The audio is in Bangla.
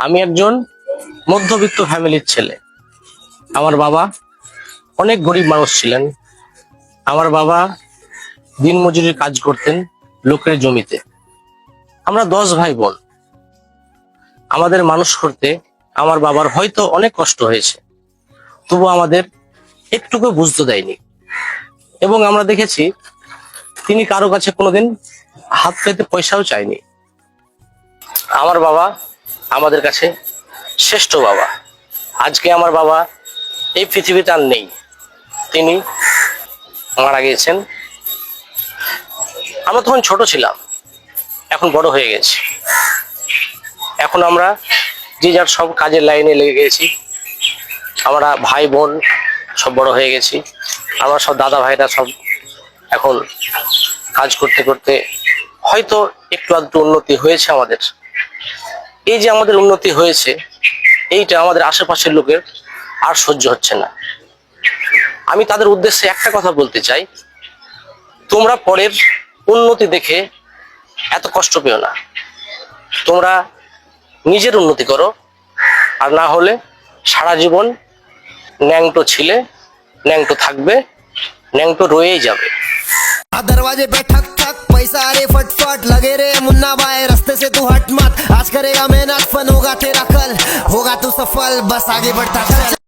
আমি একজন মধ্যবিত্ত ফ্যামিলির ছেলে। আমার বাবা অনেক গরিব মানুষ ছিলেন। আমার বাবা দিনমজুরির কাজ করতেন লোকের জমিতে। আমরা দশ ভাই বোন। আমাদের মানুষ করতে আমার বাবার হয়তো অনেক কষ্ট হয়েছে। তবু আমাদের একটুকু বুঝতে দেয়নি। এবং আমরা দেখেছি তিনি কারও কাছে কোনোদিন হাত পেতে পয়সাও চায়নি। আমার বাবা আমাদের কাছে শ্রেষ্ঠ বাবা। আজকে আমার বাবা এই পৃথিবীতে আর নেই। তিনি মারা গিয়েছেন। আমরা তখন ছোট ছিলাম, এখন বড় হয়ে গেছি। এখন আমরা যে যার সব কাজের লাইনে লেগে গেছি। আমরা ভাই, বোন সব বড় হয়ে গেছি। আমরা সব দাদা ভাইরা সব এখন কাজ করতে করতে হয়তো একটু আধটু উন্নতি হয়েছে আমাদের। এই যে আমাদের উন্নতি হয়েছে, এইটা আমাদের আশেপাশের লোকের আর সহ্য হচ্ছে না। আমি তাদের উদ্দেশ্যে একটা কথা বলতে চাই, তোমরা পরের উন্নতি দেখে এত কষ্ট পেও না। তোমরা নিজের উন্নতি করো, আর না হলে সারা জীবন ন্যাংটো ছিলে, ন্যাংটো থাকবে, ন্যাংটো রয়েই যাবে। आ दरवाजे पे ठक ठक, पैसा अरे फटफट, लगे रे मुन्ना भाई रास्ते से तू हट मत आज करेगा मेहनत, फन होगा तेरा कल, होगा तू सफल, बस आगे बढ़ता चल।